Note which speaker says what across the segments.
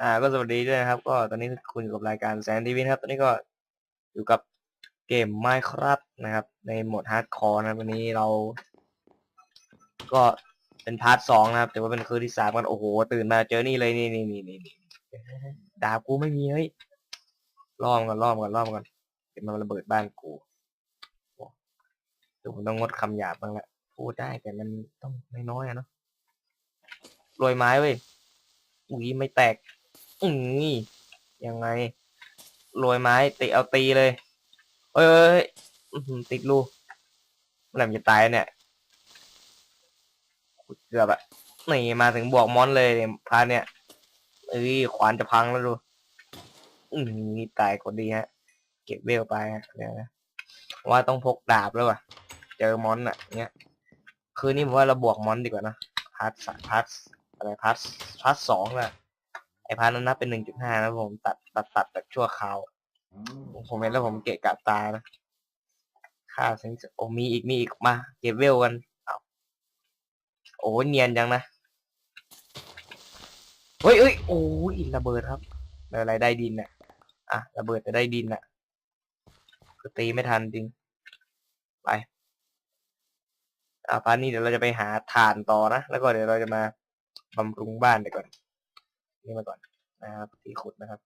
Speaker 1: อ่าก็สวัสดีด้วยนะครับ ก็ตอนนี้คุณอยู่กับรายการแซนดีวินครับ ตอนนี้ก็อยู่กับเกม Minecraft นะครับ ในโหมดฮาร์ดคอร์นะวันนี้เรา ก็เป็นพาร์ทสองนะครับ แต่ว่าเป็นคืนที่สามกันโอ้โห ตื่นมาเจอนี่เลยนี่นี่นี่นี่นี่ดาบกูไม่มีเฮ้ยล้อมกันล้อมกันล้อมกันเดี๋ยวมันระเบิดบ้านกูเดี๋ยวผมต้องงดคำหยาบบ้างละพูดได้แต่มันต้องน้อยๆอะเนาะโรยไม้เว้ยอุ้ยไม่แตก อืมยังไงโรยไม้ตีเอาตีเลย เอ้ยติดลูกเมื่อไหร่มันจะตายเนี่ยเกือบอะนี่มาถึงบวกมอนเลยพาเนี่ยเอ้ยขวานจะพังแล้วดูอืมตายคนดีฮะ เก็บเวลไปฮะเดี๋ยวนะว่าต้องพกดาบแล้วว่ะ เจอมอนอะเงี้ย คืนนี้ผมว่าเราบวกมอนดีกว่านะพาร์ทสามพาร์ทอะไรพาร์ทพาร์ทสองอะ ไอพาร์ทนั้นนับเป็นหนึ่งจุดห้านะผมตัดตัดตัดแบบชั่วคราวผมเห็นแล้วผมเกะกะตานะค่าสิงโอมีอีกมีอีกมา เก็บเวลกันเอาโอ้ยเนียนจังนะเฮ้ยเฮ้ยโอ้ยระเบิดครับอะไรได้ดินน่ะ อะระเบิดจะได้ดินน่ะคือตีไม่ทันจริง ไปอ่าพาร์ทนี้เดี๋ยวเราจะไปหาถ่านต่อนะ แล้วก็เดี๋ยวเราจะมาบำรุงบ้านไปก่อน นี่มาก่อนนะครับที่ขุดนะครับ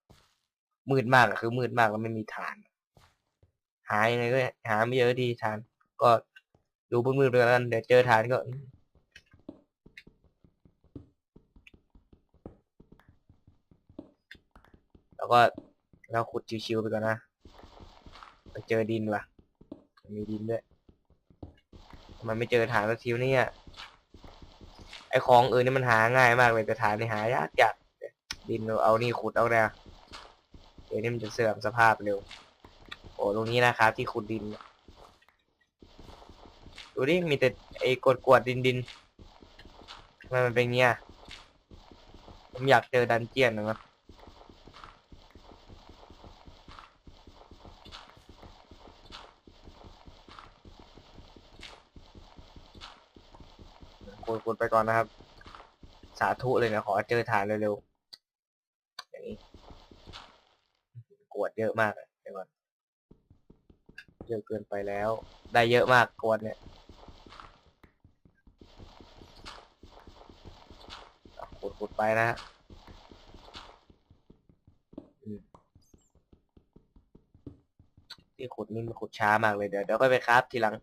Speaker 1: มืดมากอะคือมืดมากแล้วไม่มีฐาน หายังไงก็หาไม่เจอทีฐาน ก็ดูมืดๆไปแล้วกันเดี๋ยวเจอฐานก็แล้วก็แล้วขุดชิวๆไปก่อนนะไปเจอดินว่ะ มีดินด้วย มันไม่เจอฐานสักทีวเนี่ยไอของอื่นนี่มันหาง่ายมากเลยแต่ฐานนี่หายากจัด ดินเราเอานี่ขุดเอาเนี่ยเดี๋ยวนี้มันจะเสื่อมสภาพเร็ว โอ้ตรงนี้นะครับ ที่ขุดดิน ดูดิมีแต่ไอ้กดกวดดินดินทำไมมันเป็นเงี้ยผมอยากเจอดันเจียนนะกดกดไปก่อนนะครับ สาธุเลยนะขอเจอฐานเร็วๆ อย่างนี้ กว ดเยอะมากเลยเดี๋ยวก่อนเยอะเกินไปแล้ว ได้เยอะมากกวดเนี่ยขุดขุดไปนะฮะที่ขุดนี่มันขุดช้ามากเลยเดี๋ยวเดี๋ยวค่อยไปครับทีหลัง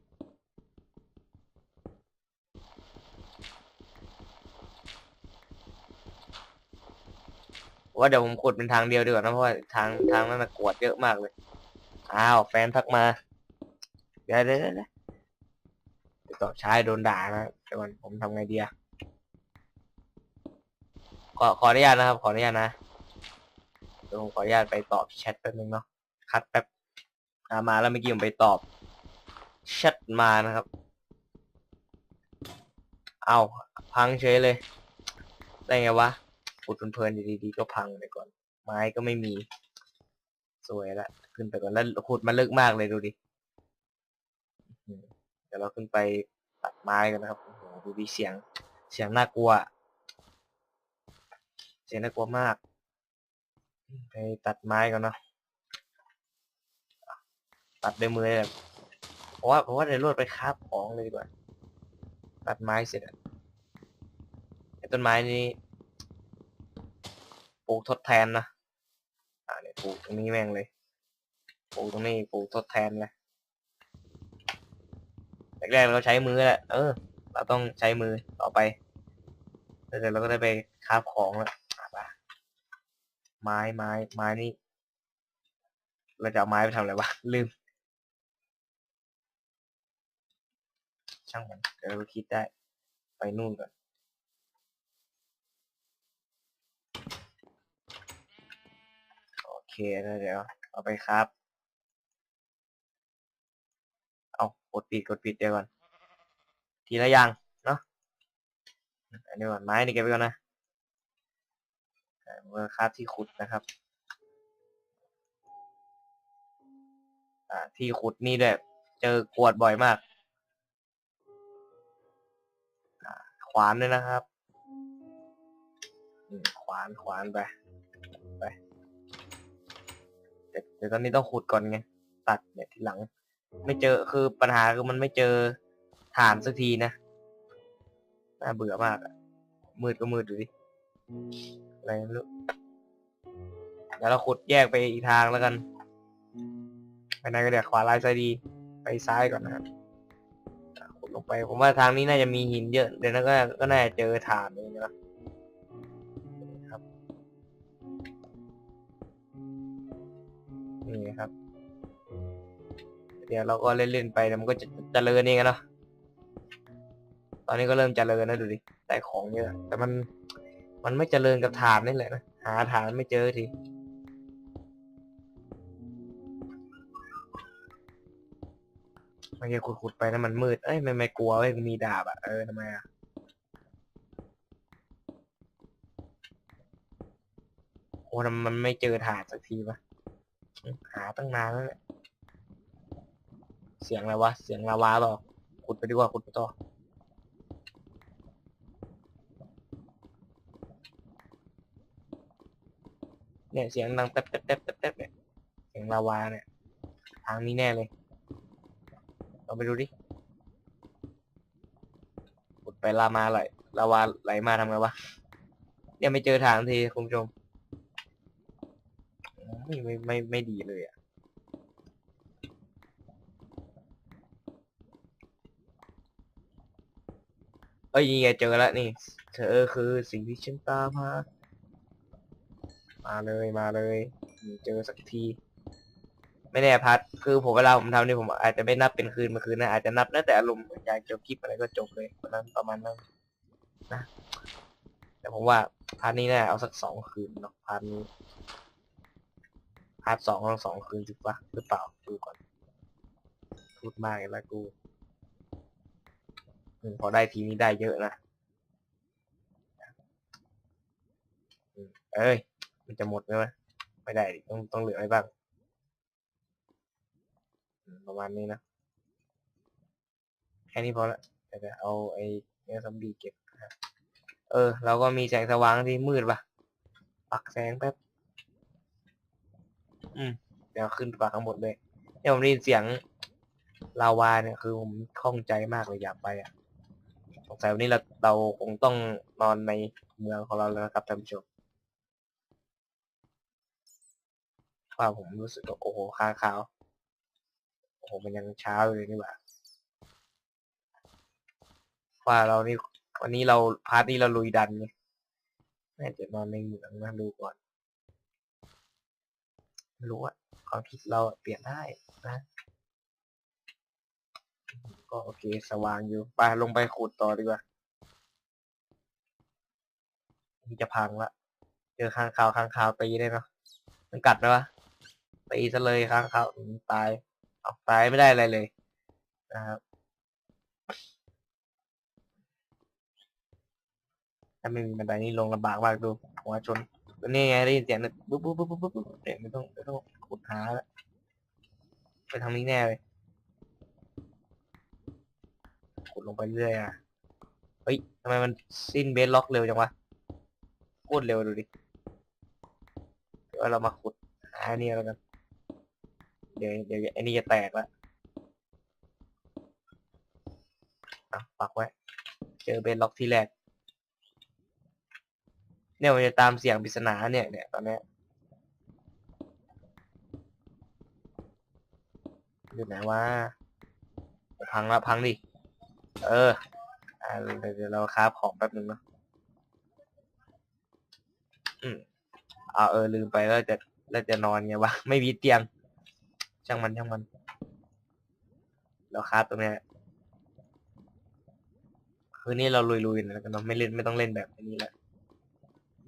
Speaker 1: ว่าเดี๋ยวผมขุดเป็นทางเดียวดีกว่านะเพราะว่าทางทางนั้นนะกวดเยอะมากเลย อ้าวแฟนทักมา เดี๋ยวเดี๋ยวเดี๋ยวเดี๋ยวต่อใช้โดนด่านะเดี๋ยวก่อนผมทำไงดีอะขอขออนุญาตนะครับ ขออนุญาตนะเดี๋ยวผมขออนุญาตไปตอบแชทแป๊บนึงเนาะคัดแป๊บอ่ามาแล้วเมื่อกี้ผมไปตอบแชทมานะครับ เอาพังเฉยเลยได้ไงวะ ขุดเพลินๆดีๆก็พังไปก่อน ไม้ก็ไม่มี สวยละขึ้นไปก่อนแล้วขุดมันลึกมากเลยดูดิเดี๋ยวเราขึ้นไปตัดไม้กันนะครับโอ้โหดูดิเสียง เสียงน่ากลัว เสียงน่ากลัวมาก ไปตัดไม้กันเนาะตัดด้วยมือเลยเพราะว่าเพราะว่าเดี๋ยวรวดไปคาบของเลยดีกว่า ตัดไม้เสร็จไอ้ต้นไม้นี้ ปลูกทดแทนนะ อ่าเนี่ยปลูกตรงนี้แม่งเลย ปลูกตรงนี้ปลูกทดแทนเลยแรกๆเราใช้มือแหละ เออ เราต้องใช้มือต่อไปแล้วเดี๋ยวเราก็ได้ไปคาบของแล้วอะไปไม้ไม้ไม้นี่ เราจะเอาไม้ไปทำอะไรวะ ลืม ช่างมันเดี๋ยวเราคิดได้ ไปนู่นก่อน โอ เคแล้วเดี๋ยวเอาไปครับ เอากดปิดกดปิดเดี๋ยวก่อน ทีละอย่างเนาะอันนี้ก่อนไม้นี่เก็บไว้ก่อนนะเมื่อครับที่ขุดนะครับ อ่าที่ขุดนี่ด้วยเจอกวดบ่อยมากขวานด้วยนะครับขวานขวานไป แต่แต่ตอนนี้ต้องขุดก่อนไง ตัดเนี่ยทีหลัง ไม่เจอคือปัญหาคือมันไม่เจอฐานสักทีนะน่าเบื่อมากอะมืดก็มืดดูดิอะไรไม่รู้เดี๋ยวเราขุดแยกไปอีกทางแล้วกันไปไหนก็เดี๋ยวขวาลายซ้ายดีไปซ้ายก่อนนะครับขุดลงไป ผมว่าทางนี้น่าจะมีหินเยอะ เดี๋ยวนั้นก็ก็น่าจะเจอฐานเลยนะ นี่ครับ เดี๋ยวเราก็เล่นๆไปเดี๋ยวมันก็จะเจริญเองอะเนาะตอนนี้ก็เริ่มเจริญนะดูดิได้ของเยอะแต่มันมันไม่เจริญกับฐานนี่แหละนะหาฐานไม่เจอทีไม่ใช่ขุดๆไปนะมันมืด เอ้ยไม่ไม่กลัวเว้ยมีดาบอะเออทำไมอะโอ้มันไม่เจอฐานสักทีวะ หาตั้งนานแล้วเสียงอะไรวะ เสียงลาวาเปล่าขุดไปดีกว่าขุดไปต่อ เนี่ยเสียงดังแป๊บแป๊บแป๊บแป๊บแป๊บเนี่ย เสียงลาวาเนี่ย ทางนี้แน่เลยลองไปดูดิ ขุดไปลามาไหลลาวาไหลมาทำไงวะ เนี่ยไม่เจอทางทีคุณผู้ชม ไม่ไม่ไม่ไม่ดีเลยอะเอ้ยนี่ไงเจอแล้วนี่ เธอคือสิ่งที่ฉันตามหามาเลยมาเลยเจอสักที ไม่แน่พัดคือผมเวลาผมทำนี่ผมอาจจะไม่นับเป็นคืนมาคืนนะอาจจะนับนะแต่อารมณ์อยากจบคลิปอะไรก็จบเลยประมาณประมาณนั้นนะ แต่ผมว่าพาร์ทนี้น่าเอาสักสองคืนเนาะพาร์ทนี้าร์ทสองต้องสองคืนสิวะหรือเปล่าดูก่อนพูดมากเลยละกูพอได้ทีนี้ได้เยอะนะเอ้ย มันจะหมดไหมวะไม่ได้ต้องต้องเหลือไว้บ้าง ประมาณนี้นะ แค่นี้พอละเดี๋ยวจะเอาไอ้เนื้อซอมบี้เก็บนะครับเออ เราก็มีแสงสว่างที่มืดปะปักแสงแป๊บ อืม เดี๋ยวขึ้นปักข้างบนเลยเนี่ยผมได้ยินเสียงลาวาเนี่ยคือผมคล่องใจมากเลยอยากไปอะสงสัยวันนี้เราเราคงต้องนอนในเมืองของเราแล้วนะครับท่านผู้ชมว่าผมรู้สึกว่าโอ้โหค้างคาวโอ้โหมันยังเช้าอยู่เลยนี่หว่าว่าเรานี่วันนี้เราพาร์ทนี้เราลุยดันไงน่จะนอนในเมืองนะดูก่อน ไม่รู้อะความคิดเราเปลี่ยนได้นะ ก็โอเคสว่างอยู่ไปลงไปขุดต่อดีกว่านี่จะพังละเจอข้างคาวข้างคาวตีได้เนาะมันกัดไหมวะตีซะเลยข้างคาวตายเอาตายไม่ได้อะไรเลยนะครับถ้าไม่มีบันไดนี่ลงลำบากมากดูหัวชน นี่ไงได้ยินเสียงนะปุ๊บปุ๊บปุ๊บปุ๊บปุ๊บเสียงไม่ต้องไม่ต้องขุดหาแล้วไปทางนี้แน่เลยขุดลงไปเรื่อยอะเฮ้ยทำไมมันสิ้นเบสล็อกเร็วจังวะโคตรเร็วดูดิเดี๋ยวเรามาขุดหาอันนี่แล้วกันเดี๋ยวเดี๋ยวไอ้นี่จะแตกละอะปักไว้ เจอเบสล็อกที่แรก เนี่ยมันจะตามเสียงปริศนาเนี่ยเนี่ยตอนเนี้ยอยู่ไหนวะพังละพังดิ เอออ่าเดี๋ยวเราคราฟของแป๊บนึงเนาะอืมอ่าเออลืมไปแล้วจะแล้วจะนอนไงวะไม่มีเตียง ช่างมันช่างมัน เราคราฟตรงเนี้ยคืนนี้เราลุยๆนอยแล้วกันเนาะไม่เล่นไม่ต้องเล่นแบบนี้แหละ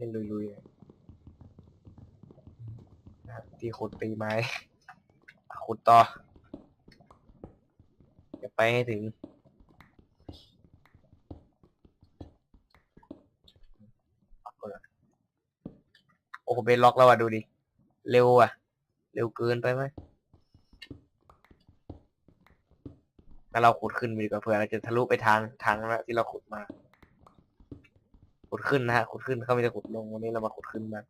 Speaker 1: เล่นลุยๆเลยนะครับที่ขุดตีไม้ขุดต่ออย่าไปให้ถึง โอ้โหเบนล็อกแล้วอะ ดูดิ เร็วอะ เร็วเกินไปไหมถ้าเราขุดขึ้นไปดีกว่าเผื่อเราจะทะลุไปทางทางนั้นที่เราขุดมา ขุดขึ้นนะฮะขุดขึ้นเขาไม่ได้ขุดลงวันนี้เรามาขุดขึ้นมาง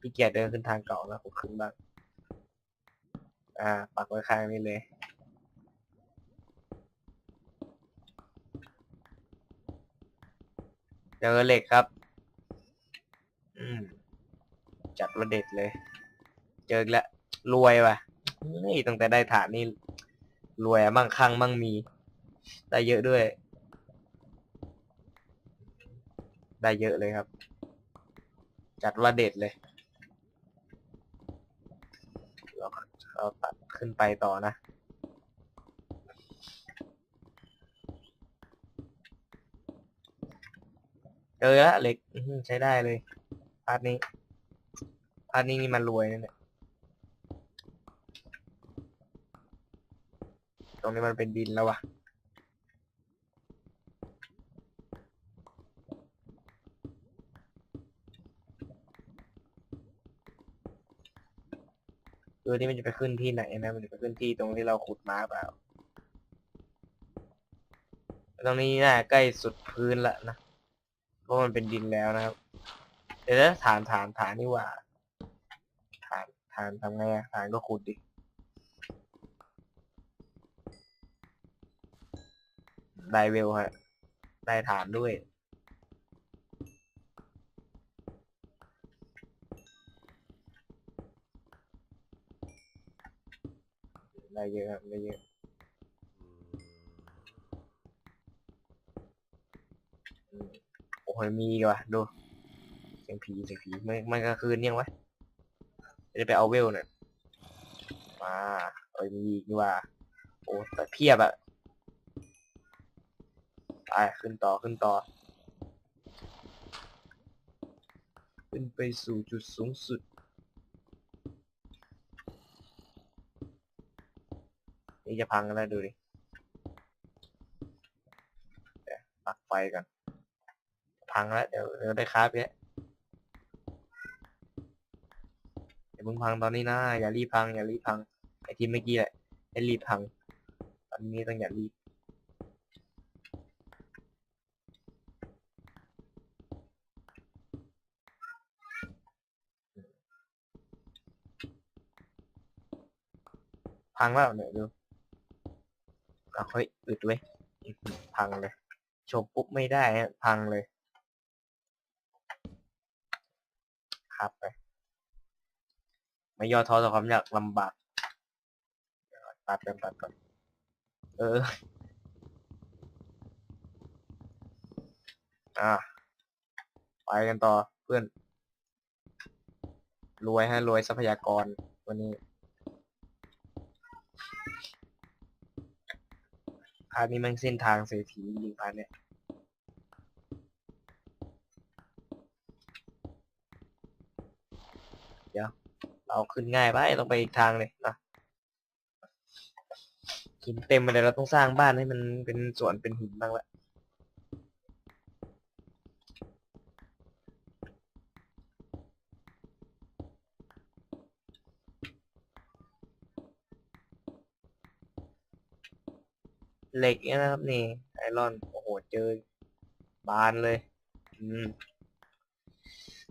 Speaker 1: พี่เกียรติเดินขึ้นทางเก่านะผมขึ้นบ้างอ่า ปักไว้ข้างนี้เลยเจอเหล็กครับอืมจัดว่าเด็ดเลย เจอแล้วรวยว่ะนี่ตั้งแต่ได้ฐานนี่รวยอะมั่งคั่งมั่งมี ได้เยอะด้วย ได้เยอะเลยครับ จัดว่าเด็ดเลยเราเราตัดขึ้นไปต่อนะ เจอแล้วเหล็กใช้ได้เลยพาร์ทนี้พาร์ทนี้นี่มันรวยนะเนี่ยตรงนี้มันเป็นดินแล้ววะ ตัวนี้มันจะไปขึ้นที่ไหนนะ มันจะไปขึ้นที่ตรงที่เราขุดมาเปล่า ตรงนี้น่าใกล้สุดพื้นละนะ เพราะมันเป็นดินแล้วนะครับ เดี๋ยวนะฐานฐานฐานนี่ว่า ฐานฐานทำไงอะฐานก็ขุดดิ ได้เวลฮะ ได้ฐานด้วย ได้เยอะครับได้เยอะ โอ้ยมีอีกว่ะดูเสียงผีเสียงผีไมันมันกลางคืนยังวะจะไปเอาเวลหน่ยมาเอ้ยมีอีกนี่ว่าโอ้แต่เพียบอะไปขึ้นต่อขึ้นต่อ ขึ้นไปสู่จุดสูงสุด นี่จะพังกันแล้วดูดิเดี๋ยวปักไฟกัน พังแล้วเดี๋ยวเดี๋ยวได้คราฟเยอะอย่าเพิ่งพังตอนนี้นะ อย่ารีบพัง อย่ารีบพัง ไอทีเมื่อกี้แหละให้รีบพัง ตอนนี้ต้องอย่ารีบพังแล้วเนี่ยดู อะเฮ้ยอึดเว้ยพังเลย ชมปุ๊บไม่ได้พังเลยครับไปไม่ย่อท้อต่อความยากลำบากตัดกันตัดก่อนเออ อะไปกันต่อเพื่อน รวยฮะรวยทรัพยากรวันนี้าร์ทนี้มันเส้นทางเศรษฐีจริงๆพาร์ทเนี่ยเดี๋ยว เราขึ้นง่ายไปต้องไปอีกทางเลยนะหินเต็มไปเลยเราต้องสร้างบ้านให้มันเป็นสวนเป็นหินบ้างละ เหล็กเนี่ยนะครับนี่ ไอรอน โอ้โห เจอบานเลย อืม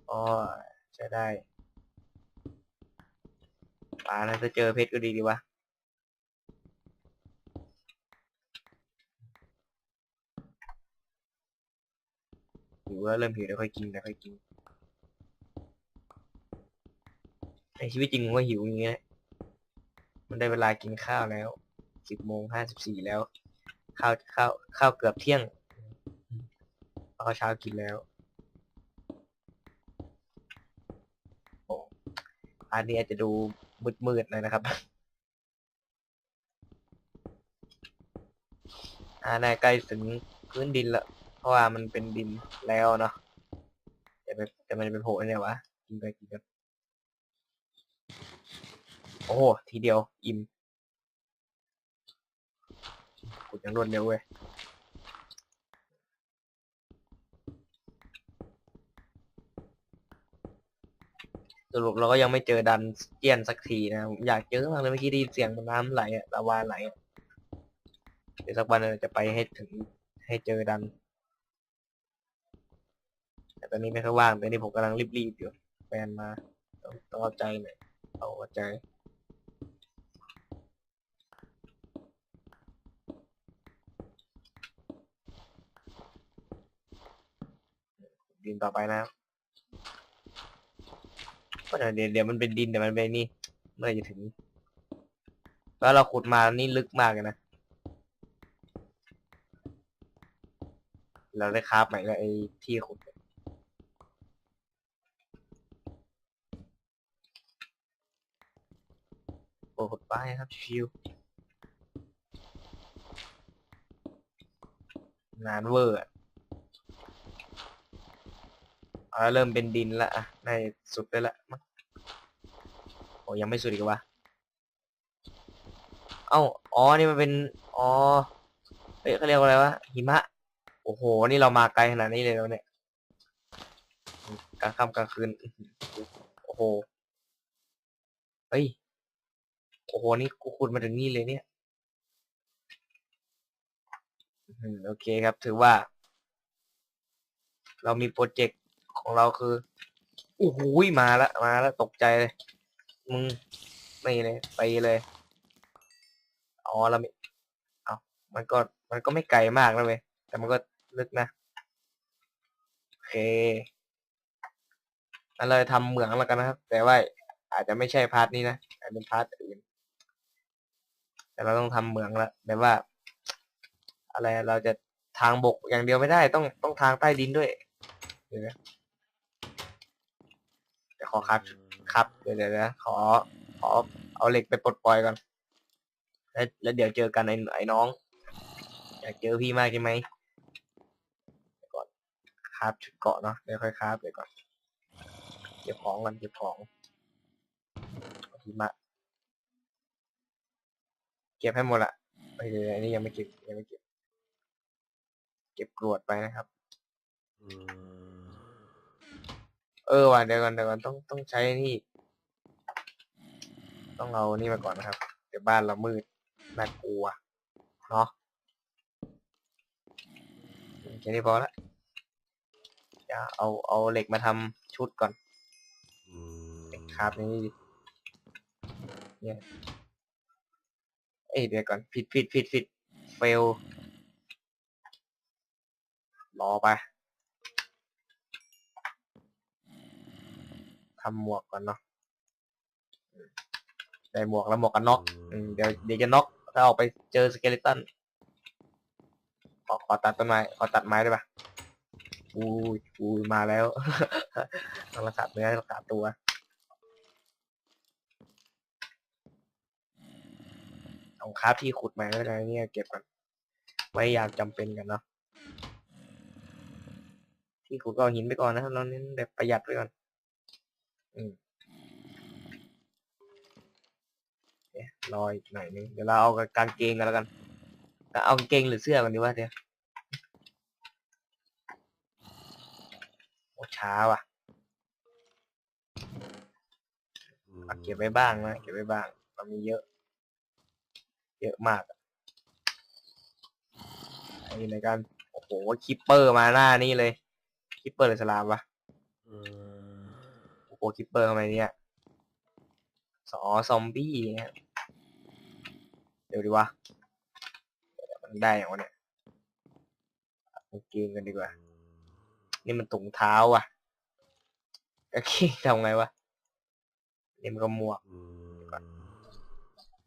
Speaker 1: อ๋อใช้ได้ปลาน่าจะเจอเพชรก็ดีดีวะหิวแล้วเริ่มหิวแล้วค่อยกินแล้วค่อยกิน ในชีวิตจริงผมก็หิวอย่างเงี้ยมันได้เวลากินข้าวแล้ว สิบโมงห้าสิบสี่แล้ว ข้าวข้าวข้าวเกือบเที่ยงข้าวเช้ากินแล้วโอ้อันนี้อาจจะดูมืดๆหน่อยนะครับอ่าน่าใกล้ถึงพื้นดินละเพราะว่ามันเป็นดินแล้วเนาะแต่ไปแต่มันเป็นโผล่เนี่ยวะกินไปกินกันโอ้โหทีเดียวอิ่ม กูยังรวดเร็วเว้ยสรุปเราก็ยังไม่เจอดันเจียนสักทีนะผมอยากเจอมากเลยเมื่อกี้ได้ยินเสียงน้ำไหลอะลาวาไหลอะเดี๋ยวสักวันเราจะไปให้ถึงให้เจอดัน แต่ตอนนี้ไม่ค่อยว่างตอนนี้ผมกำลังรีบๆอยู่แฟนมาต้องต้องเอาใจหน่อยเอาใจ ดินต่อไปนะครับก็เดี๋ยวเดี๋ยวเดี๋ยวมันเป็นดินเดี๋ยวมันเป็นนี่เมื่อไหรจะถึง แล้วเราขุดมานี่ลึกมากเลยนะ เราได้คราบใหม่แล้วไอ้ที่ขุดโอ้ขุดไปครับชิวนานเวอร์ อะเอาเริ่มเป็นดินละอะในสุดได้ละมั้งโอ้ยังไม่สุดอีกวะเอ้าอ๋อนี่มันเป็นอ๋อเฮ้ยเขาเรียกว่าอะไรวะหิมะโอ้โห นี่เรามาไกลขนาดนี้เลยแล้วเนี่ยกลางค่ำกลางคืนโอ้โหเฮ้ยโอ้โหนี่กูขุดมาถึงนี่เลยเนี่ยโอเคครับถือว่า เรามีโปรเจกต์ ของเราคือโอ้โหมาล้วมาล้วตกใจเลย มึงไม่เลยไปเลยอ๋อเราไม่เอามันก็มันก็ไม่ไกลมากนะเว้ยแต่มันก็ลึกนะโอเคงั้นเราจะทำเหมืองแล้วกันนะครับ แต่ว่าอาจจะไม่ใช่พาร์ทนี้นะอาจเป็นพาร์ทอื่นแต่เราต้องทำเหมืองละแต่ว่า อะไรเราจะทางบกอย่างเดียวไม่ได้ ต้องต้องทางใต้ดินด้วยเดี๋ยวนะ เดี๋ยวขอครับครับเดี๋ยวเดี๋ยวนะขอขอเอาเหล็กไปปลดปล่อยก่อนแล้วแล้วเดี๋ยวเจอกันไอ้ไอ้น้อง อยากเจอพี่มากใช่ไหมเดี๋ยวก่อนคราบชุดเกาะเนาะเดี๋ยวค่อยคราบเดี๋ยวก่อนเก็บของกันเก็บของเอาหิมะเก็บให้หมดละไปเดี๋ยวอันนี้ยังไม่เก็บยังไม่เก็บ เก็บกรวดไปนะครับ เออว่ะเดี๋ยวก่อนเดี๋ยวก่อนต้องต้องใช้นี่ ต้องเอานี่มาก่อนนะครับ เดี๋ยวบ้านเรามืดน่ากลัวเนาะแค่นี้พอละเดี๋ยวเอาเอาเหล็กมาทำชุดก่อนเหล็กคราบนี้ดิเนี่ยเอ้ยเดี๋ยวก่อนผิดผิดผิดผิดเฟลรอไปำหมวกก่อนเนาะอืมได้หมวกแล้วหมวกกันน็อกอืมเดี๋ยวเดี๋ยวจะน็อกถ้าออกไปเจอสเกเลตันขอขอตัดต้นไม้ขอตัดไม้ได้ปะอุ้ยอุ้ยมาแล้ว ต้องรักษาเนื้อรักษาตัวเอาคราฟที่ขุดมาก็ได้เนี่ยเก็บก่อนไว้ยามจำเป็นกันเนาะที่ขุดก็เอาหินไปก่อนนะครับเราเน้นแบบประหยัดไว้ก่อนอืมเนี่ย รออีกหน่อยนึง เดี๋ยวเราเอากางเกงกันแล้วกัน เอากางเกงหรือเสื้อกันดีวะเดี๋ยวโอ้ช้าว่ะเก็บไว้บ้างนะ เก็บไว้บ้างเรามีเยอะ เยอะมากอะไอ้ในการ โอ้โห คิปเปอร์มาหน้านี่เลย คิปเปอร์หรือสลามวะ โอ้คิปเปอร์ทำไมเนี่ยสอซอมบี้เนี่ยเดี๋ยวดีวะมันได้อย่างวะเนี่ยเอากางเกงกันดีกว่า นี่มันถุงเท้าอะกางเกงทำไงวะนี่มันก็หมวก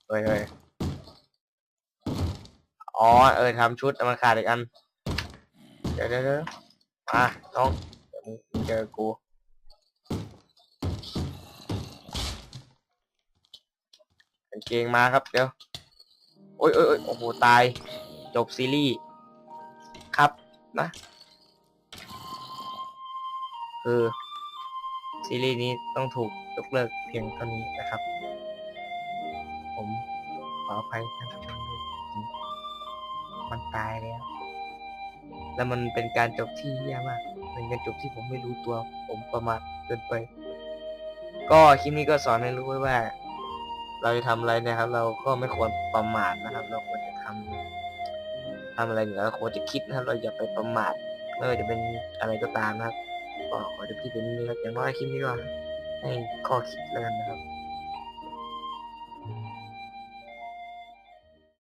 Speaker 1: เฮ้ยเฮ้ยอ๋อ เออทำชุดมันขาดอีกอัน เดี๋ยวเดี๋ยวเดี๋ยวมาน้องเดี๋ยวมึงเจอกูางเกงมาครับเดี๋ยวโอ้ยโอ้ยโอ้ยโอ้โห ตาย จบซีรีส์ ครับนะคือซีรีส์นี้ต้องถูกยกเลิกเพียงเท่านี้นะครับ ผมขออภัยท่านผู้ชมด้วยจริงๆมันตายแล้ว แล้วมันเป็นการจบที่แย่มากเป็นการจบที่ผมไม่รู้ตัว ผมประมาทเกินไป ก็คลิปนี้ก็สอนให้รู้ไว้ว่า เราจะทำอะไรนะครับ เราก็ไม่ควรประมาทนะครับ เราควรจะทำทำอะไรเนี่ยเราควรจะคิดนะครับ เราอย่าไปประมาทไม่ว่าจะเป็นอะไรก็ตามนะครับก็ขอจบที่เป็นนี้ครับอย่างน้อยคลิปนี้ก็ให้ข้อคิดแล้วกันนะครับ